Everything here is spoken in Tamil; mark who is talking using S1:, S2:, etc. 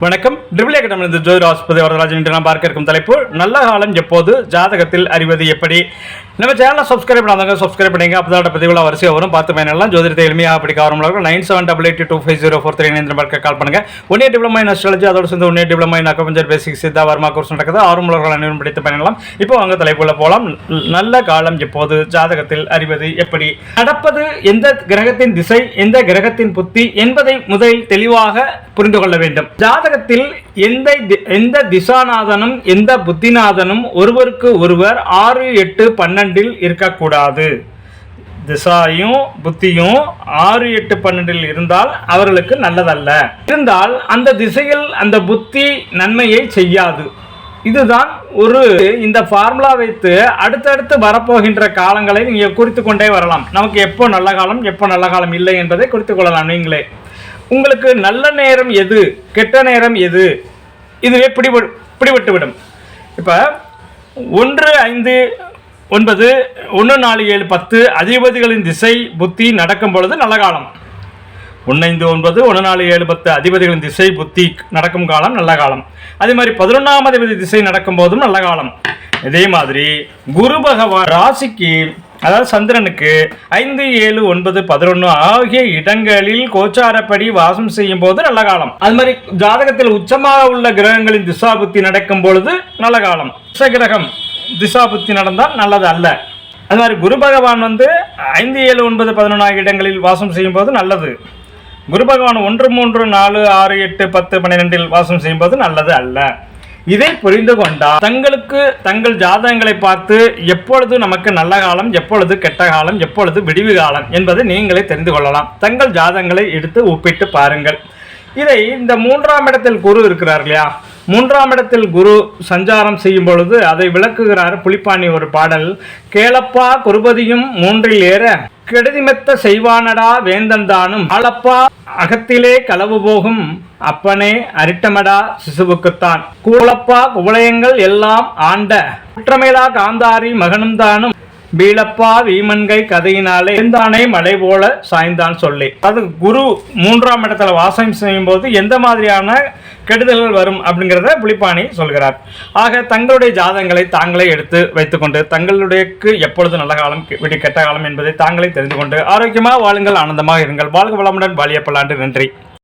S1: வணக்கம் ட்ரிபிள் அகாடமிலிருந்து ஜோதிட ஆஸ்பதி வரதராஜன் இன்று நாம் பார்க்க இருக்கும் தலைப்பு. நல்ல காலம் எப்போது? ஜாதகத்தில் அறிவது எப்படி? நம்ம சேனலை சப்ஸ்கிரைப் பண்ணாதவங்க சப்ஸ்கிரைப் பண்ணிங்க அப்போ பதிவுல வரிசையாக வரும். பார்த்து பயனெல்லாம் ஜோதிடத்தை எளிமையாக படிக்க ஆரம்பம் nine seven double eight two five zero four three nine நம்பருக்கு கால் பண்ணுங்க. One year diploma in astrology அதோட சேர்ந்து one year diploma in acupuncture basic Siddha Varma course நடக்குது. ஆர்வலர்கள் அனைவரும் படித்து பயனெல்லாம். இப்போ அவங்க தலைப்புள்ள போகலாம் நல்ல காலம் எப்போது? ஜாதகத்தில் அறிவது எப்படி? நடப்பது எந்த கிரகத்தின் திசை எந்த கிரகத்தின் புத்தி என்பதை முதலில் தெளிவாக புரிந்து கொள்ள வேண்டும். ஜாதகத்தில் எந்த தி- எந்த திசாநாதனும் எந்த புத்திநாதனும் ஒருவருக்கு ஒருவர் ஆறு எட்டு பன்னெண்டில் இருக்கக்கூடாது. திசாயும் புத்தியும் ஆறு எட்டு பன்னெண்டில் இருந்தால் அவர்களுக்கு நல்லதல்ல. இருந்தால் அந்த திசையில் அந்த புத்தி நன்மையை செய்யாது. இதுதான் ஒரு இந்த ஃபார்முலா வைத்து அடுத்தடுத்து வரப்போகின்ற காலங்களை நீங்கள் குறித்து கொண்டே வரலாம். நமக்கு எப்போ நல்ல காலம் எப்போ நல்ல காலம் இல்லை என்பதை குறித்து கொள்ளலாம் நீங்களே. உங்களுக்கு நல்ல நேரம் எது? கெட்ட நேரம் எது? இதுவே பிடிப பிடிபட்டுவிடும். இப்போ ஒன்று ஐந்து ஒன்பது ஒன்று நாலு ஏழு பத்து அதிபதிகளின் திசை புத்தி நடக்கும் பொழுது நல்ல காலம். ஒன்று ஐந்து ஒன்பது ஒன்று நாலு ஏழு பத்து அதிபதிகளின் திசை புத்தி நடக்கும் காலம் நல்ல காலம். அதே மாதிரி பதினொன்றாம் அதிபதி திசை நடக்கும் போதும் நல்ல காலம். இதே மாதிரி குரு பகவான் ராசிக்கு அதாவது சந்திரனுக்கு ஐந்து ஏழு ஒன்பது பதினொன்று ஆகிய இடங்களில் கோச்சாரப்படி வாசம் செய்யும் போது நல்ல காலம். அது மாதிரி ஜாதகத்தில் உச்சமாக உள்ள கிரகங்களின் திசாபுத்தி நடக்கும் பொழுது நல்ல காலம். கிரகம் திசாபுத்தி நடந்தால் நல்லது அல்ல. அது மாதிரி குரு பகவான் வந்து ஐந்து ஏழு ஒன்பது பதினொன்று ஆகிய இடங்களில் வாசம் செய்யும் போது நல்லது. குரு பகவான் ஒன்று மூன்று நாலு ஆறு எட்டு பத்து பன்னிரெண்டில் வாசம் செய்யும்போது நல்லது அல்ல. இதை புரிந்து கொண்டால் தங்களுக்கு தங்கள் ஜாதகங்களை பார்த்து எப்பொழுது நமக்கு நல்ல காலம் எப்பொழுது கெட்ட காலம் எப்பொழுது விடிவு காலம் என்பதை நீங்களே தெரிந்து கொள்ளலாம். தங்கள் ஜாதகங்களை எடுத்து ஒப்பிட்டு பாருங்கள். இதை இந்த மூன்றாம் இடத்தில் குரு இருக்கிறார் இல்லையா? மூன்றாம் இடத்தில் குரு சஞ்சாரம் செய்யும் பொழுது அதை விளக்குகிறார் புலிப்பாணி ஒரு பாடல் கேளப்பா குருபதியும் மூன்றில் ஏற கெடுதிமெத்த செய்வானடா வேந்தன் தானும் ஆளப்பா அகத்திலே களவு போகும் அப்பனே அரிட்டமடா சிசுவுக்குத்தான். கூலப்பா குவளையங்கள் எல்லாம் ஆண்ட. குற்றமேலா காந்தாரி மகனும் தானும் வீழப்பா வீமன்கை கதையினாலே இருந்தானே மலை போல சாய்ந்தான் சொல்லி. அது குரு மூன்றாம் இடத்துல வாசம் செய்யும் போது எந்த மாதிரியான கெடுதல்கள் வரும் அப்படிங்கிறத புலிப்பாணி சொல்கிறார். ஆக தங்களுடைய ஜாதகங்களை தாங்களே எடுத்து வைத்துக்கொண்டு தங்களுடையக்கு எப்பொழுது நல்ல காலம் விடி கெட்ட காலம் என்பதை தாங்களே தெரிந்து கொண்டு ஆரோக்கியமாக வாழுங்கள் ஆனந்தமாக இருங்கள் வாழ்க வளமுடன் வாழிய பல்லாண்டு நன்றி.